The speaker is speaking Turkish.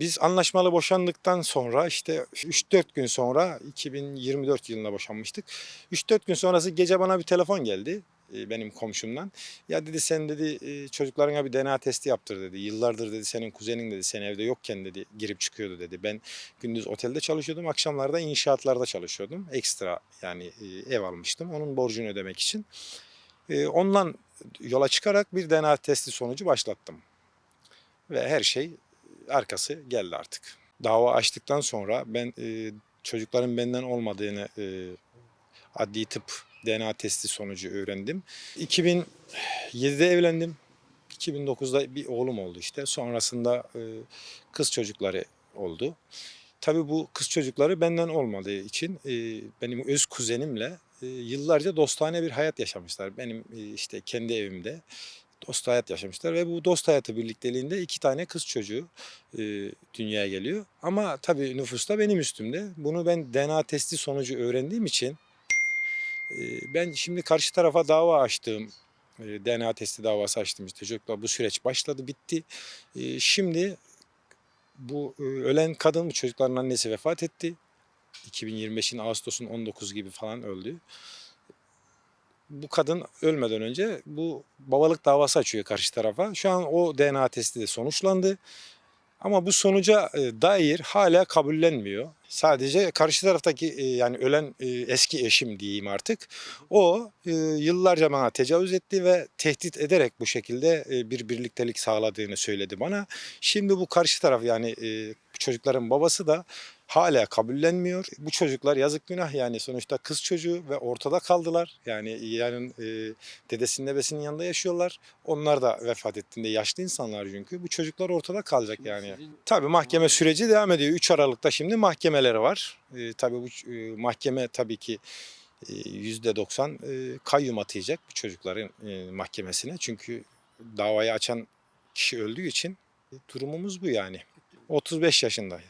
Biz anlaşmalı boşandıktan sonra işte 3-4 gün sonra 2024 yılında boşanmıştık. 3-4 gün sonrası gece bana bir telefon geldi e, benim komşumdan. Ya dedi sen dedi e, çocuklarına bir DNA testi yaptır dedi. Yıllardır dedi senin kuzenin dedi sen evde yokken dedi girip çıkıyordu dedi. Ben gündüz otelde çalışıyordum akşamlarda inşaatlarda çalışıyordum. Ekstra yani e, ev almıştım onun borcunu ödemek için. Ondan yola çıkarak bir DNA testi sonucu başlattım. Ve her şey arkası geldi artık. Dava açtıktan sonra ben e, çocukların benden olmadığını e, adli tıp DNA testi sonucu öğrendim. 2007'de evlendim. 2009'da bir oğlum oldu işte. Sonrasında e, kız çocukları oldu. Tabii bu kız çocukları benden olmadığı için e, benim öz kuzenimle e, yıllarca dostane bir hayat yaşamışlar. Benim e, işte kendi evimde dost hayat yaşamışlar ve bu dost hayatı birlikteliğinde iki tane kız çocuğu e, dünyaya geliyor. Ama tabii nüfus da benim üstümde. Bunu ben DNA testi sonucu öğrendiğim için e, ben şimdi karşı tarafa dava açtığım e, DNA testi davası açtım işte çocuklar bu süreç başladı bitti. E, şimdi bu e, ölen kadın çocukların annesi vefat etti. 2025'in Ağustos'un 19 gibi falan öldü. Bu kadın ölmeden önce bu babalık davası açıyor karşı tarafa. Şu an o DNA testi de sonuçlandı. Ama bu sonuca e, dair hala kabullenmiyor. Sadece karşı taraftaki e, yani ölen e, eski eşim diyeyim artık. O yıllarca bana tecavüz etti ve tehdit ederek bu şekilde bir birliktelik sağladığını söyledi bana. Şimdi bu karşı taraf yani çocukların babası da hala kabullenmiyor. Bu çocuklar yazık günah yani sonuçta kız çocuğu ve ortada kaldılar. Yani yarın e, dedesinin nebesinin yanında yaşıyorlar. Onlar da vefat ettiğinde yaşlı insanlar çünkü. Bu çocuklar ortada kalacak yani. Tabii mahkeme süreci devam ediyor. 3 Aralık'ta şimdi mahkemeleri var. E, tabii bu e, mahkeme tabii ki e, %90 e, kayyum atayacak bu çocukların e, mahkemesine. Çünkü davayı açan kişi öldüğü için e, durumumuz bu yani. 35 yaşında.